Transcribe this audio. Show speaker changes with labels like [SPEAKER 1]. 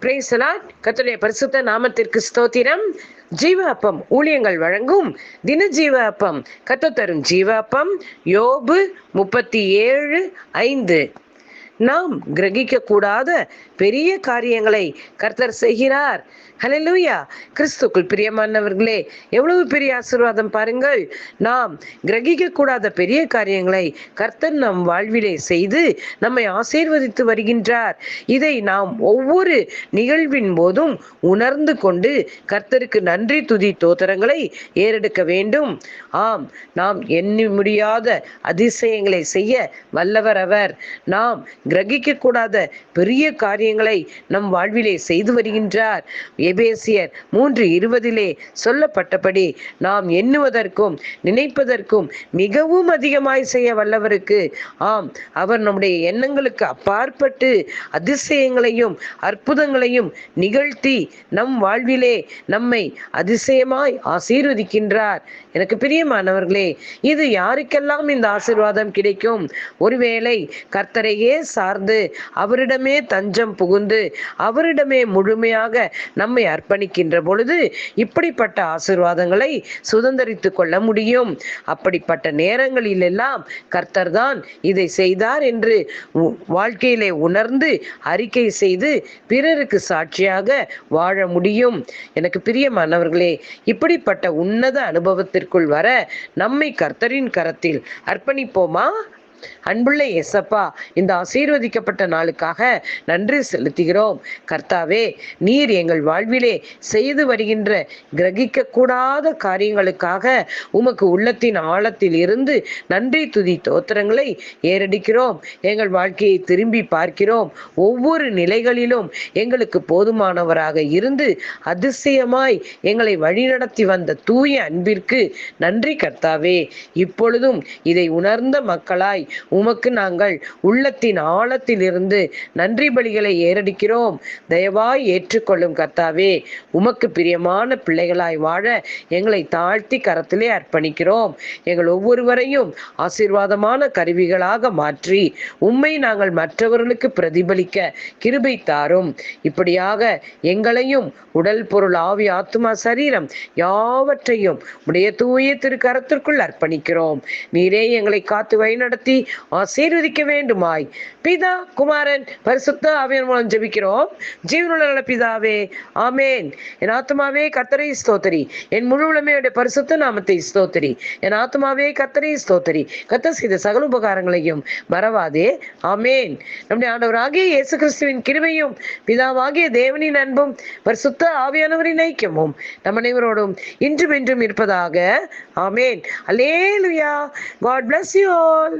[SPEAKER 1] பிரேசலாட் கத்துடைய பரிசுத்த நாமத்திற்கு ஸ்தோத்திரம். ஜீவ அப்பம் ஊழியங்கள் வழங்கும் தின ஜீவ அப்பம் தரும் ஜீவ அப்பம் யோபு முப்பத்தி ஏழு ஐந்து. நாம் கிரகிக்க கூடாத பெரிய காரியங்களை கர்த்தர் செய்கிறார். ஹலலூயா கிறிஸ்துக்குள் பிரியமானவர்களே எவ்வளவு பெரிய ஆசீர்வாதம் பாருங்கள். நாம் கிரகிக்க கூடாத பெரிய காரியங்களை கர்த்தர் நம் வாழ்விலே செய்து நம்மை ஆசீர்வதித்து வருகின்றார். இதை நாம் ஒவ்வொரு நிகழ்வின் போதும் உணர்ந்து கொண்டு கர்த்தருக்கு நன்றி துதி தோத்திரங்களை ஏறெடுக்க வேண்டும். ஆம் நாம் எண்ணி முடியாத அதிசயங்களை செய்ய வல்லவர் அவர். நாம் கிரகிக்க கூடாத பெரிய காரியங்களை நம் வாழ்விலே செய்து வருகின்றார். எபேசியர் மூன்று இருபதிலே சொல்லப்பட்டபடி நாம் எண்ணுவதற்கும் நினைப்பதற்கும் மிகவும் அதிகமாய் செய்ய வல்லவருக்கு ஆம் அவர் நம்முடைய எண்ணங்களுக்கு அப்பாற்பட்டு அதிசயங்களையும் அற்புதங்களையும் நிகழ்த்தி நம் வாழ்விலே நம்மை அதிசயமாய் ஆசீர்வதிக்கின்றார். எனக்கு பிரியமானவர்களே இது யாருக்கெல்லாம் இந்த ஆசீர்வாதம் கிடைக்கும்? ஒருவேளை கர்த்தரையே சார்ந்து அவரிடமே தஞ்சம் புகுந்து அவரிடமே முழுமையாக நம்மை அர்ப்பணிக்கின்ற பொழுது இப்படிப்பட்ட ஆசீர்வாதங்களை சுதந்திரித்து கொள்ள முடியும். அப்படிப்பட்ட நேரங்களில் எல்லாம் கர்த்தர் தான் இதை செய்தார் என்று வாழ்க்கையிலே உணர்ந்து அறிக்கை செய்து பிறருக்கு சாட்சியாக வாழ முடியும். எனக்கு பிரியமானவர்களே இப்படிப்பட்ட உன்னத அனுபவத்திற்குள் வர நம்மை கர்த்தரின் கரத்தில் அர்ப்பணிப்போமா? அன்புள்ள எசப்பா இந்த ஆசீர்வதிக்கப்பட்ட நாளுக்காக நன்றி செலுத்துகிறோம். கர்த்தாவே நீர் எங்கள் வாழ்விலே செய்து வருகின்ற கிரகிக்க கூடாத காரியங்களுக்காக உமக்கு உள்ளத்தின் ஆழத்தில் இருந்து நன்றி துதி தோத்திரங்களை ஏறடிக்கிறோம். எங்கள் வாழ்க்கையை திரும்பி பார்க்கிறோம். ஒவ்வொரு நிலைகளிலும் எங்களுக்கு போதுமானவராக இருந்து அதிசயமாய் எங்களை வழிநடத்தி வந்த தூய அன்பிற்கு நன்றி கர்த்தாவே. இப்பொழுதும் இதை உணர்ந்த மக்களாய் உமக்கு நாங்கள் உள்ளத்தின் ஆழத்தில் இருந்து நன்றி பலிகளை ஏறடிக்கிறோம். தயவாய் ஏற்றுக்கொள்ளும் கர்த்தாவே உமக்கு பிரியமான பிள்ளைகளாய் வாழ எங்களை தாழ்த்தி கரத்திலே அர்ப்பணிக்கிறோம். எங்கள் ஒவ்வொருவரையும் ஆசீர்வாதமான கருவிகளாக மாற்றி உம்மை நாங்கள் மற்றவர்களுக்கு பிரதிபலிக்க கிருபை தாரும். இப்படியாக எங்களையும் உடல் பொருள் ஆவி ஆத்துமா சரீரம் யாவற்றையும் உடைய தூய திருக்கரத்திற்குள் அர்ப்பணிக்கிறோம். நீரே எங்களை காத்து வழிநடத்தி ஆசீர்வதிக்க வேண்டுமாய். பிதா குமாரன் பரிசுத்த ஆவியன் மூலம் ஜெபிக்கிறோம். ஜீவனுள்ள நல்ல பிதாவே ஆமேன். என் ஆத்மாவே கத்தரை ஸ்தோத்தரி. என் முழு உளமையுடைய பரிசுத்த நாமத்தை ஸ்தோத்தரி. என் ஆத்மாவே கத்தரை ஸ்தோத்தரி. கத்த செய்த சகல உபகாரங்களையும் மறவாதே. ஆமேன். நம்முடைய ஆண்டவராகிய இயேசு கிறிஸ்துவின் கிருமையும் பிதாவாகிய தேவனின் அன்பும் பரிசுத்த ஆவியானவரின் ஐக்கியமும் நம் அனைவரோடும் இன்றும் இன்றும் இருப்பதாக. Amen. Alleluia God bless you all